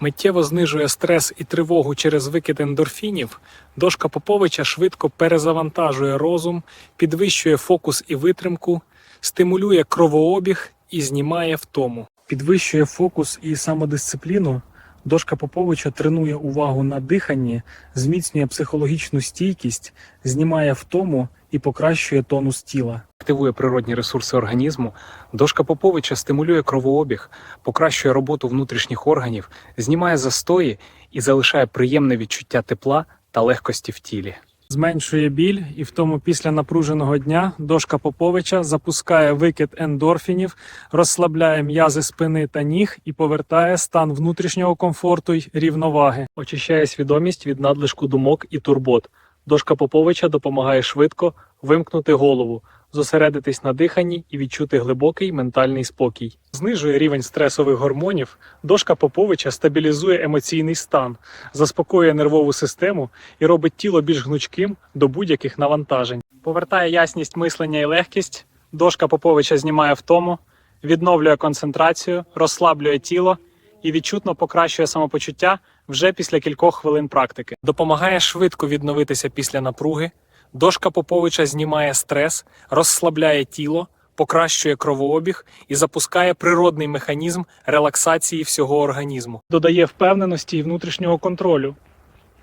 Миттєво знижує стрес і тривогу через викид ендорфінів. Дошка Поповича швидко перезавантажує розум, підвищує фокус і витримку, стимулює кровообіг і знімає втому. Підвищує фокус і самодисципліну. Дошка Поповича тренує увагу на диханні, зміцнює психологічну стійкість, знімає втому і покращує тонус тіла. Активує природні ресурси організму. Дошка Поповича стимулює кровообіг, покращує роботу внутрішніх органів, знімає застої і залишає приємне відчуття тепла та легкості в тілі. Зменшує біль, і в тому після напруженого дня дошка Поповича запускає викид ендорфінів, розслабляє м'язи спини та ніг і повертає стан внутрішнього комфорту й рівноваги, очищає свідомість від надлишку думок і турбот. Дошка Поповича допомагає швидко вимкнути голову, зосередитись на диханні і відчути глибокий ментальний спокій. Знижує рівень стресових гормонів. Дошка Поповича стабілізує емоційний стан, заспокоює нервову систему і робить тіло більш гнучким до будь-яких навантажень. Повертає ясність мислення і легкість. Дошка Поповича знімає втому, відновлює концентрацію, розслаблює тіло і відчутно покращує самопочуття вже після кількох хвилин практики. Допомагає швидко відновитися після напруги. Дошка Поповича знімає стрес, розслабляє тіло, покращує кровообіг і запускає природний механізм релаксації всього організму. Додає впевненості і внутрішнього контролю.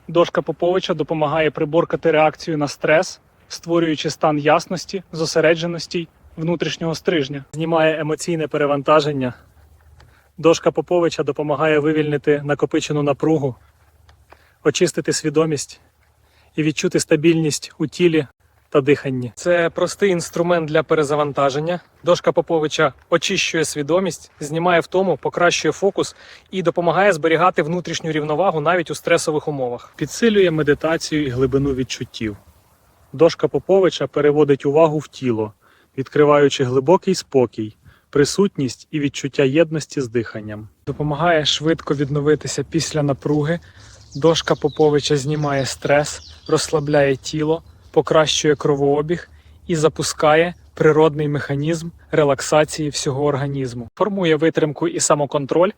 Дошка Поповича допомагає приборкати реакцію на стрес, створюючи стан ясності, зосередженості внутрішнього стрижня. Знімає емоційне перевантаження. Дошка Поповича допомагає вивільнити накопичену напругу, очистити свідомість і відчути стабільність у тілі та диханні. Це простий інструмент для перезавантаження. Дошка Поповича очищує свідомість, знімає втому, покращує фокус і допомагає зберігати внутрішню рівновагу навіть у стресових умовах. Підсилює медитацію і глибину відчуттів. Дошка Поповича переводить увагу в тіло, відкриваючи глибокий спокій, присутність і відчуття єдності з диханням. Допомагає швидко відновитися після напруги. Дошка Поповича знімає стрес, розслабляє тіло, покращує кровообіг і запускає природний механізм релаксації всього організму. Формує витримку і самоконтроль.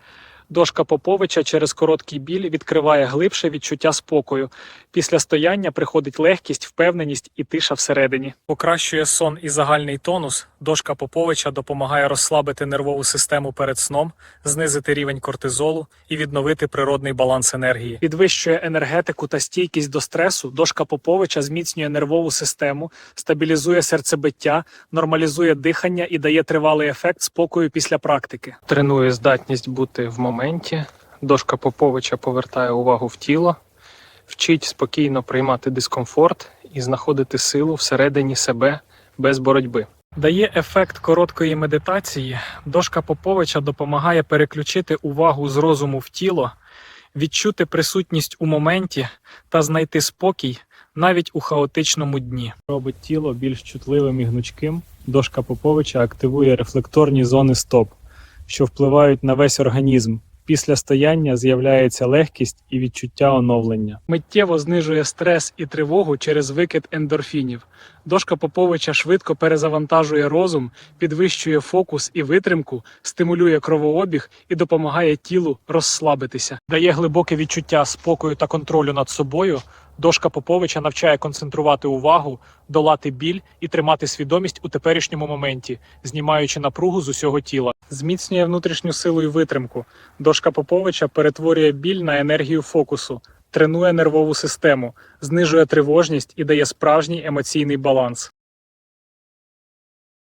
Дошка Поповича через короткий біль відкриває глибше відчуття спокою. Після стояння приходить легкість, впевненість і тиша всередині. Покращує сон і загальний тонус. Дошка Поповича допомагає розслабити нервову систему перед сном, знизити рівень кортизолу і відновити природний баланс енергії. Підвищує енергетику та стійкість до стресу. Дошка Поповича зміцнює нервову систему, стабілізує серцебиття, нормалізує дихання і дає тривалий ефект спокою після практики. Тренує здатність бути в моменті. Дошка Поповича повертає увагу в тіло, вчить спокійно приймати дискомфорт і знаходити силу всередині себе без боротьби. Дає ефект короткої медитації. Дошка Поповича допомагає переключити увагу з розуму в тіло, відчути присутність у моменті та знайти спокій навіть у хаотичному дні. Робить тіло більш чутливим і гнучким. Дошка Поповича активує рефлекторні зони стоп, що впливають на весь організм. Після стояння з'являється легкість і відчуття оновлення. Миттєво знижує стрес і тривогу через викид ендорфінів. Дошка Поповича швидко перезавантажує розум, підвищує фокус і витримку, стимулює кровообіг і допомагає тілу розслабитися. Дає глибоке відчуття спокою та контролю над собою. Дошка Поповича навчає концентрувати увагу, долати біль і тримати свідомість у теперішньому моменті, знімаючи напругу з усього тіла. Зміцнює внутрішню силу і витримку. Дошка Поповича перетворює біль на енергію фокусу, тренує нервову систему, знижує тривожність і дає справжній емоційний баланс.